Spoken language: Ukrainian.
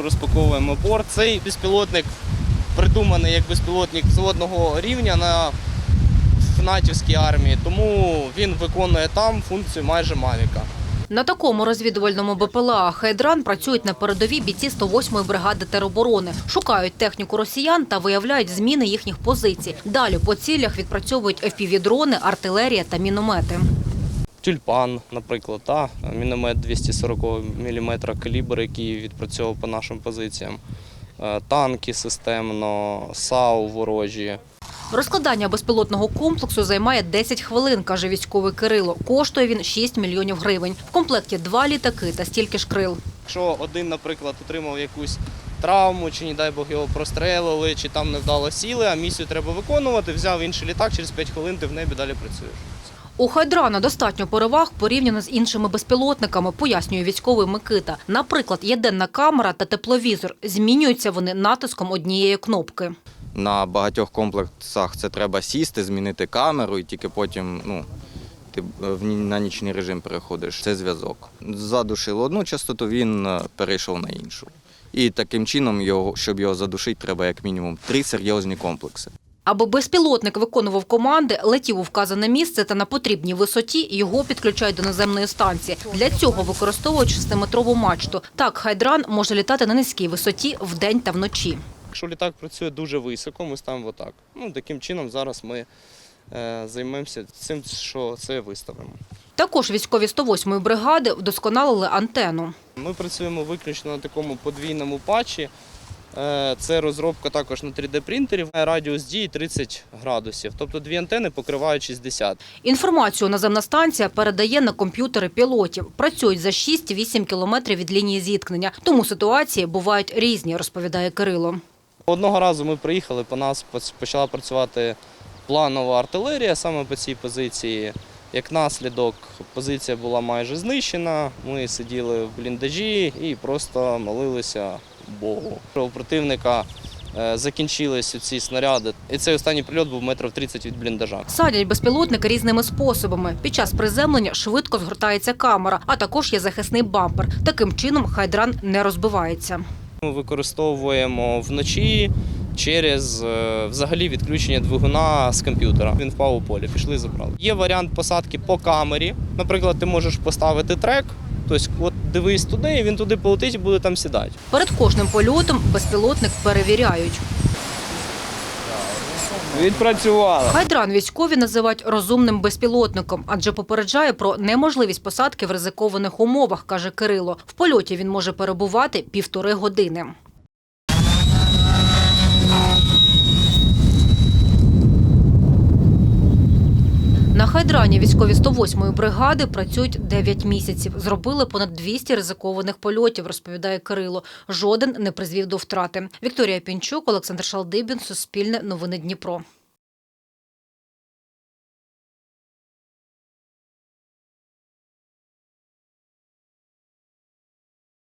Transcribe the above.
розпаковуємо борт. Цей безпілотник придуманий як безпілотник зводного рівня на в натівській армії, тому він виконує там функцію майже Мавіка. На такому розвідувальному БПЛА «Хайдран» працюють на передовій бійці 108-ї бригади тероборони. Шукають техніку росіян та виявляють зміни їхніх позицій. Далі по цілях відпрацьовують FPV-дрони, артилерія та міномети. Тюльпан, наприклад, та, міномет 240 мм калібр, який відпрацьовував по нашим позиціям. Е, Танки системно, САУ ворожі. Розкладання безпілотного комплексу займає 10 хвилин, каже військовий Кирило. Коштує він 6 мільйонів гривень. В комплекті два літаки та стільки ж крил. Якщо один, наприклад, отримав якусь травму, чи, не дай Бог, його прострелили, чи там невдало сіли, а місію треба виконувати, взяв інший літак, через 5 хвилин ти в небі далі працюєш. У Хайдрана достатньо переваг порівняно з іншими безпілотниками, пояснює військовий Микита. Наприклад, є денна камера та тепловізор. Змінюються вони натиском однієї кнопки. На багатьох комплексах це треба сісти, змінити камеру і тільки потім ну, ти на нічний режим переходиш. Це зв'язок. Задушив одну частоту, він е, перейшов на іншу. І таким чином, його, щоб його задушити, треба як мінімум три серйозні комплекси. Аби безпілотник виконував команди, летів у вказане місце та на потрібній висоті його підключають до наземної станції. Для цього використовують шестиметрову мачту. Так, хайдран може літати на низькій висоті вдень та вночі. Якщо літак працює дуже високо, ми ставимо отак. Ну, таким чином зараз ми е, займемося цим, що це виставимо. Також військові 108-ї бригади вдосконалили антенну. Ми працюємо виключно на такому подвійному патчі. Е, Це розробка також на 3D-принтері. Радіус дії 30 градусів. Тобто дві антени покривають 60. Інформацію наземна станція передає на комп'ютери пілотів. Працюють за 6-8 кілометрів від лінії зіткнення. Тому ситуації бувають різні, розповідає Кирило. Одного разу ми приїхали, по нас почала працювати планова артилерія саме по цій позиції. Як наслідок, позиція була майже знищена. Ми сиділи в бліндажі і просто молилися Богу. У противника е, закінчились ці снаряди. І цей останній прильот був метрів 30 від бліндажа. Садять безпілотники різними способами. Під час приземлення швидко згортається камера, а також є захисний бампер. Таким чином хайдран не розбивається. Ми використовуємо вночі через е, взагалі відключення двигуна з комп'ютера. Він впав у полі, пішли забрали. Є варіант посадки по камері. Наприклад, ти можеш поставити трек, тобто от дивись туди, і він туди полетить і буде там сідати. Перед кожним польотом безпілотник перевіряють. Відпрацювала. Хайдран військові називають розумним безпілотником, адже попереджає про неможливість посадки в ризикованих умовах, каже Кирило. В польоті він може перебувати півтори години. На військові 108-ї бригади працюють 9 місяців. Зробили понад 200 ризикованих польотів, розповідає Кирило. Жоден не призвів до втрати. Вікторія Пінчук, Олександр Шалдибін, Суспільне, Новини Дніпро.